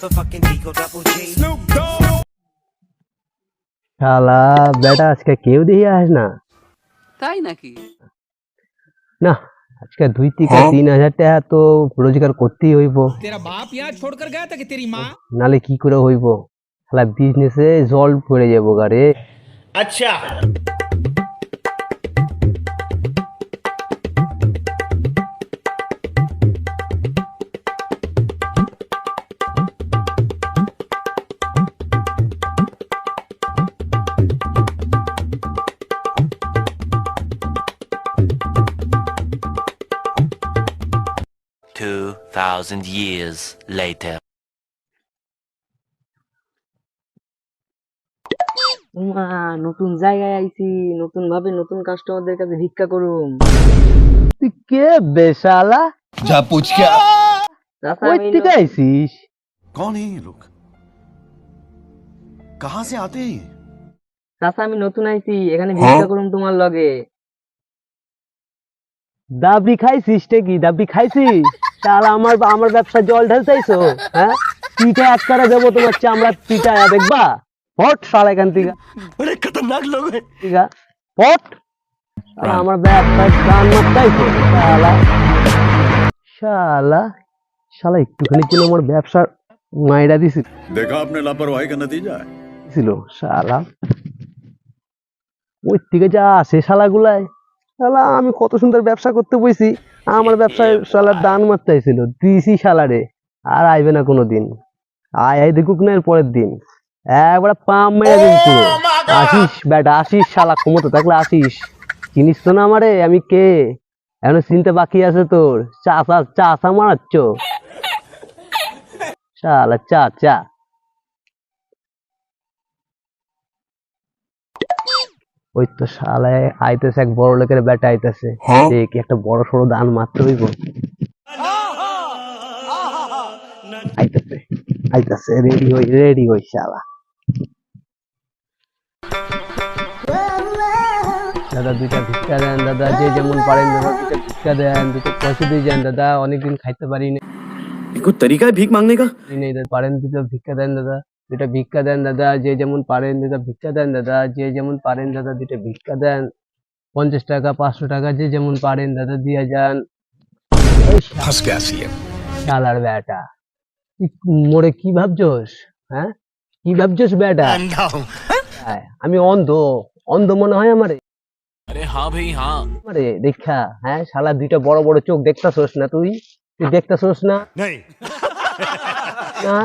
motherfucking Eagle Double G. Snoop Dogg. শালা বেটা আজকে কেউ দিয়ে আস না। তাই নাকি? না আজকে দুই থেকে হ্যাঁ? তিন হাজার টাকা তো রোজগার করতেই হইব। তেরা বাপ ইয়া ছোড় কর গয়া তাকে তেরি মা। নালে কি করে হইব? শালা বিজনেসে জল পড়ে যাব গারে আচ্ছা। 2,000 years later. নতুন জায়গায় আইছি নতুন ভাবে নতুন কাস্টমারদের কাছে ভিক্ষা করুম। কে বেশালা? যা আইছিস? কোন এই লোক? সে আতে? চাচা আমি নতুন আইছি এখানে ভিক্ষা হ্যাঁ? করুম তোমার লগে। দাবি খাইছিস কি? দাবি খাইছিস? তাহলে আমার আমার ব্যবসা জল ঢালতেইছো হ্যাঁ? পিঠা এক করে দেবো তোমার চামড়া পিঠায় দেখবা? ফট শালা এখান থেকে। আরে খতরনাক লোক ঠিক আছে? ফট। হ্যাঁ। আমার ব্যবসায় গান মারতেইছো শালা। শালা। শালা একটুখানি ছিল আমার ব্যবসার মাইরা দিছিস দেখো আপনি লাপরওয়াহি কা নতিজা ছিল শালা। ওই থেকে যা আসে শালাগুলায়। শালা আমি কত সুন্দর ব্যবসা করতে বইছি। আমার ব্যবসায় শালার দান মারতেছিল দিছি শালারে আর আইবে না কোনো দিন আয় আয় দেখুক না এর পরের দিন। একবার পাম মেরে দিন পুরো। আসিস বেটা আসিস শালা ক্ষমতা থাকলে আসিস। চিনিস তো না আমারে আমি কে? এখনও চিনতে বাকি আছে তোর। চাষা চাষা মারাচ্ছ। শালা চা ওই তো শালায় আইতেছে এক বড় লোকের বেটা আইতেছে। হ্যাঁ? কি একটা বড় সড়ো দান মারতে হইব? আইতেছে আইতেছে রেডি হই রেডি হই শালা। দাদা দুইটা ভিক্ষা দেন দাদা যে যেমন পারেন দাদা দুইটা ভিক্ষা দেন দুটো পয়সা দিয়ে যান দাদা অনেকদিন খাইতে পারি না তরিকা ভিক মাংনে কা? নেই দাদা পারেন দুটো ভিক্ষা দেন দাদা। দুটা ভিক্ষা দেন দাদা যে যেমন পারেন দাদা ভিক্ষা দেন দাদা যে যেমন পারেন দাদা দুটা ভিক্ষা দেন। পঞ্চাশ টাকা পাঁচশো টাকা যে যেমন পারেন দাদা দিয়ে যান। শালার বেটা। মোরে কি ভাবছোস হ্যাঁ? কি ভাবছোস বেটা? হ্যাঁ? হ্যাঁ, আমি অন্ধ অন্ধ মনে হয় আমারে। আরে হ্যাঁ ভাই হ্যাঁ। আরে দেখা হ্যাঁ? শালা দুইটা বড় বড় চোখ দেখতাছোস না তুই? তুই দেখতাছোস না? না?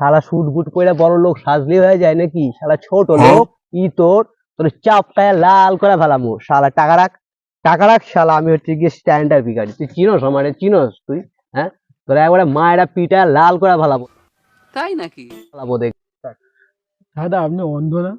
শালা শুট বুট করে বড় লোক সাজলি হয়ে যায় নাকি? শালা ছোট লোক ই তোর তোর চাপটায় লাল করে ফেলামু। শালা টাকা রাখ টাকা রাখ শালা আমি হচ্ছে গিয়ে স্ট্যান্ডার ভিখারি। তুই চিনস আমারে চিনস তুই হ্যাঁ? তোর একবারে মায়েরা পিটা লাল করে ফেলাবো তাই নাকি? ফেলাবো দেখ। দাদা আপনি অন্ধ না?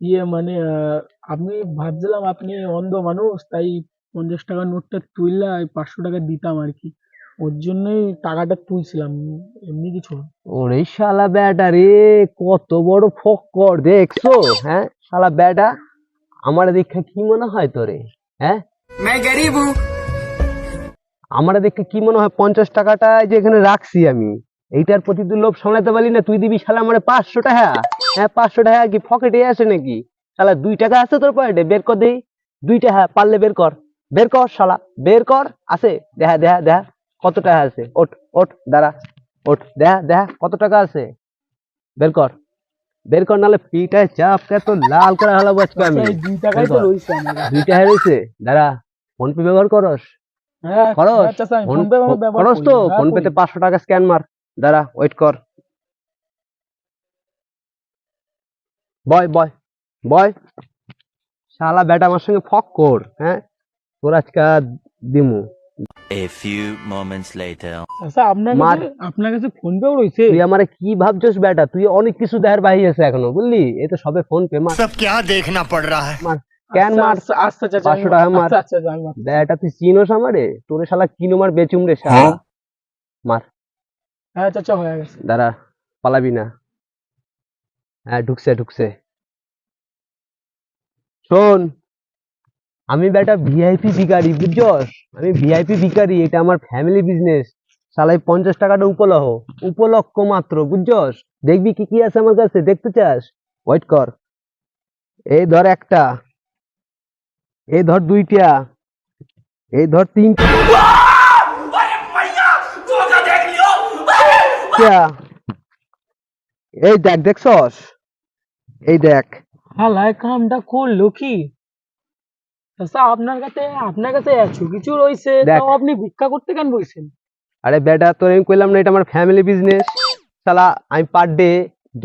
ইয়ে মানে আহ, আপনি ভাবছিলাম আপনি অন্ধ মানুষ তাই পঞ্চাশ টাকার নোটটা তুললা পাঁচশো টাকা দিতাম আর কি। ওর জন্যই টাকাটা তুলছিলাম এমনি কিছু না। ওরে শালা বেটা রে কত বড় ফক্কর দেখছ? হ্যাঁ শালা বেটা আমার দেখে কি মনে হয় তোরে? হ্যাঁ? আমার দেখে কি মনে হয় পঞ্চাশ টাকাটা যে এখানে রাখছি আমি? এইটার প্রতি তুই লোভ সামলাতে পারলি না তুই দিবি শালা আমার পাঁচশো টাকা। হ্যাঁ পাঁচশো টাকা কি পকেটে আসে নাকি? শালা দুই টাকা আছে তোর পকেটে বের কর দেই। দুই টাকা পারলে বের কর বের কর শালা বের কর আছে দেখা দেখা দেখা কত টাকা আছে? ওঠ ওঠ দাঁড়া। ওঠ দেখা দেখা কত টাকা আছে? বের কর। বের কর নাহলে পিঠায় চাপটা তো লাল করে হালাবো আজকে আমি? দুই টাকাই তো আমার দুই টাকা রয়েছে দাঁড়া ফোন পে ব্যবহার করস? হ্যাঁ করস? আচ্ছা ফোন পে ব্যবহার করস তো? ফোন। পেতে পাঁচশো টাকা স্ক্যান মার। দাঁড়া ওয়েট কর। বয় বয় বয়। শালা বেটা আমার সঙ্গে ফক কর হ্যাঁ? তোর আজকে দিমু। A few moments later. আচ্ছা আপনার কাছে আপনার কাছে ফোন পেও রইছে তুই আমারে কি ভাবছস বেটা? তুই অনেক কিছু দেখার বাহি আছে এখনও বুঝলি? এই তো সবে ফোন পে মার। সব কি দেখনা পড় রহা হ্যায়? মার কেন আচ্ছা, মার? আচ্ছা আচ্ছা 500 টাকা মার। আচ্ছা আচ্ছা, আচ্ছা বেটা তুই চিনোস আমারে? তোরে শালা কিনো মার বেচুম রে শালা। হ্যাঁ। মার। হ্যাঁ চাচা হয়ে গেছে। দাঁড়া পালাবি না। হ্যাঁ ঢুকছে ঢুকছে। শোন। আমি বেটা ভিআইপি ভিকারি বুঝছস? আমি ভিআইপি ভিকারি এটা আমার ফ্যামিলি বিজনেস সালাই পঞ্চাশ টাকাটা উপলহ। উপলক্ষ মাত্র, বুঝছস? দেখবি কি কি আছে আমার কাছে, দেখতে চাস? ওয়েট কর। এই ধর একটা। এই ধর দুইটা। এই ধর তিনটা। এই দেখ, দেখছস? এই দেখ। হালায় কামটা করল কি? চাচা আপনার কাছে আপনার কাছে এত কিছু দেখ। তাও আপনি ভিক্ষা করতে কেন আরে বেটা তোর আমি কইলাম না এটা আমার ফ্যামিলি বিজনেস শালা আমি পার ডে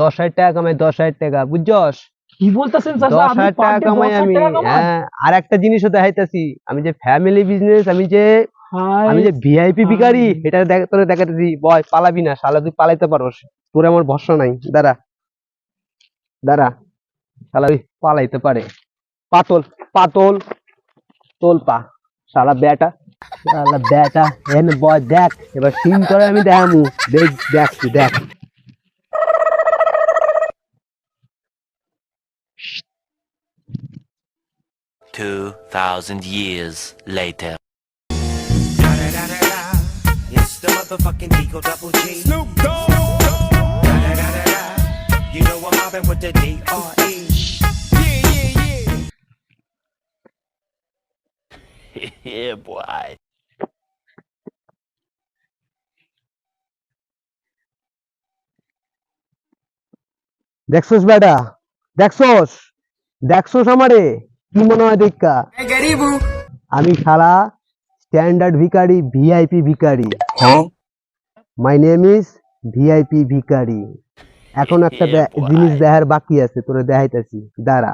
দশ হাজার টাকা কামাই দশ হাজার টাকা বুঝছস? কি বলতেছেন চাচা দশ হাজার টাকা কামাই আমি হ্যাঁ আর একটা জিনিসও দেখাইতেছি আমি যে ফ্যামিলি বিজনেস আমি যে আমি যে ভিআইপি। ভিখারি এটা দেখ তোরে দেখাতেছি বয় পালাবি না শালা তুই পালাইতে পারোস। তোর আমার ভরসা নাই দাঁড়া। দাঁড়া শালা পালাইতে পারে। পাতল পাতল। তোল পা শালা বেটা শালা বেটা এন বয় দেখ এবার সিন করে আমি দেখামু দেখ দেখ তুই দেখ Two thousand years later. It's the motherfucking Eagle Double G. Snoop Dogg. You know I'm mobbing with the D.R.E. yeah, boy. দেখছস বেটা দেখছস দেখছস আমারে কি মনে হয় দেখা আমি শালা স্ট্যান্ডার্ড ভিখারি ভিআইপি ভিখারি। মাই নেম ইজ ভিআইপি ভিখারি। এখন একটা জিনিস দেখার বাকি আছে তোরে দেখাইতেছি। দাঁড়া।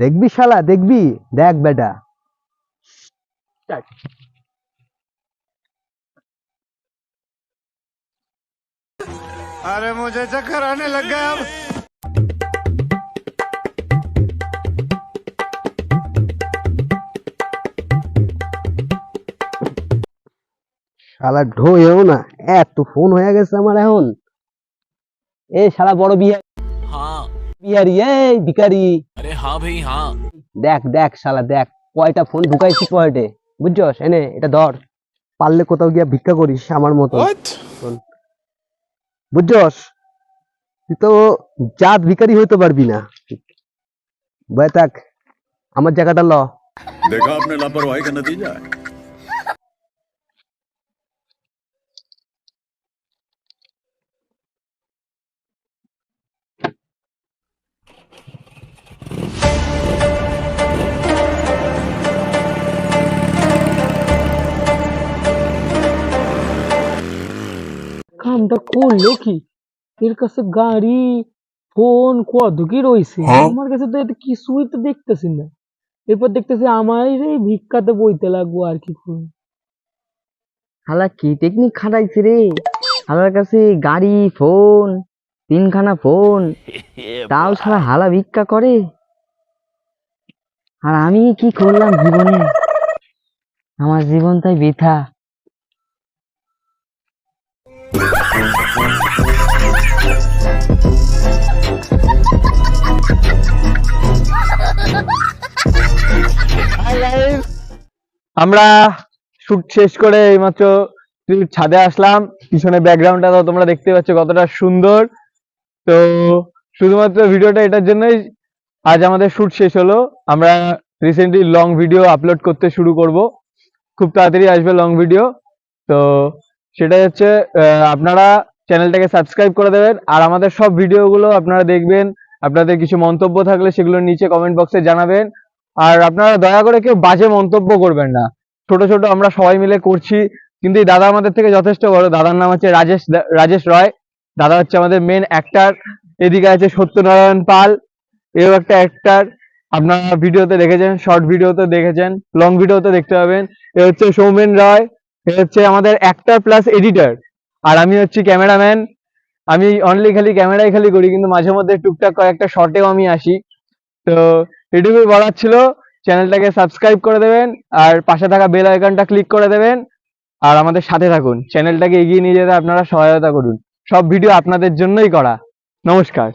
দেখবি শালা দেখবি? দেখ বেটা। अरे मुझे चक्कर आने लग गया अब শালা ঢোয়েও না এত ফোন হয়ে গেছে আমার এখন এ শালা বড় বিহারি हाँ বিহারি এই ভিখারি अरे हाँ भाई हाँ দেখ দেখ শালা দেখ কয়টা ফোন ঢুকাইছি পয়েন্টে বুঝছস? এনে এটা ধর। পারলে কোথাও গিয়া ভিক্ষা করিস আমার মতো। বুঝছস? তুই তো জাত ভিকারি হইতে পারবি না। বয় থাক আমার জায়গাটা ল। দেখা আপনি লাপরওয়াহি দিয়ে যায়? কামটা করল কি? এর কাছে গাড়ি ফোন কত কি রয়েছে আমার কাছে তো এতে কিছুই তো দেখতেছি না। এরপর দেখতেছি আমার এই ভিক্ষাতে বইতে লাগবো আর কি করব। হালা কি টেকনিক খাটাইছে রে? হালার কাছে গাড়ি ফোন তিনখানা ফোন তাও সারা হালা ভিক্ষা করে? আর আমি কি করলাম জীবনে? আমার জীবন তাই বৃথা। আমরা শুট শেষ করে এইমাত্র ছাদে আসলাম। পিছনে ব্যাকগ্রাউন্ডটা তো তোমরা দেখতে পাচ্ছ কতটা সুন্দর। তো শুধুমাত্র ভিডিওটা এটার জন্যই আজ আমাদের শুট শেষ হলো। আমরা রিসেন্টলি লং ভিডিও আপলোড করতে শুরু করব। খুব তাড়াতাড়ি আসবে লং ভিডিও তো সেটাই হচ্ছে আপনারা চ্যানেলটাকে সাবস্ক্রাইব করে দেবেন। আর আমাদের সব ভিডিওগুলো আপনারা দেখবেন। আপনাদের কিছু মন্তব্য থাকলে সেগুলো নিচে কমেন্ট বক্সে জানাবেন। আর আপনারা দয়া করে কেউ বাজে মন্তব্য করবেন না। ছোট ছোট আমরা সবাই মিলে করছি। কিন্তু এই দাদা আমাদের থেকে যথেষ্ট বড়। দাদার নাম হচ্ছে রাজেশ রাজেশ রয়। দাদা হচ্ছে আমাদের মেন অ্যাক্টার এদিকে আছে সত্যনারায়ণ পাল। এও একটা অ্যাক্টার আপনারা ভিডিওতে দেখেছেন শর্ট ভিডিওতে দেখেছেন লং ভিডিওতে দেখতে পাবেন। এ হচ্ছে সৌমেন রায়। এ হচ্ছে আমাদের অ্যাক্টার প্লাস এডিটর আর আমি হচ্ছি ক্যামেরাম্যান। আমি অনলি খালি ক্যামেরাই খালি করি, কিন্তু মাঝে মধ্যে টুকটাক কয়েকটা শর্টেও আমি আসি। তো এটুকুই বলার ছিল। চ্যানেলটাকে সাবস্ক্রাইব করে দেবেন, আর পাশে থাকা বেল আইকনটা ক্লিক করে দেবেন, আর আমাদের সাথে থাকুন। চ্যানেলটাকে এগিয়ে নিয়ে যেতে আপনারা সহায়তা করুন। সব ভিডিও আপনাদের জন্যই করা। নমস্কার।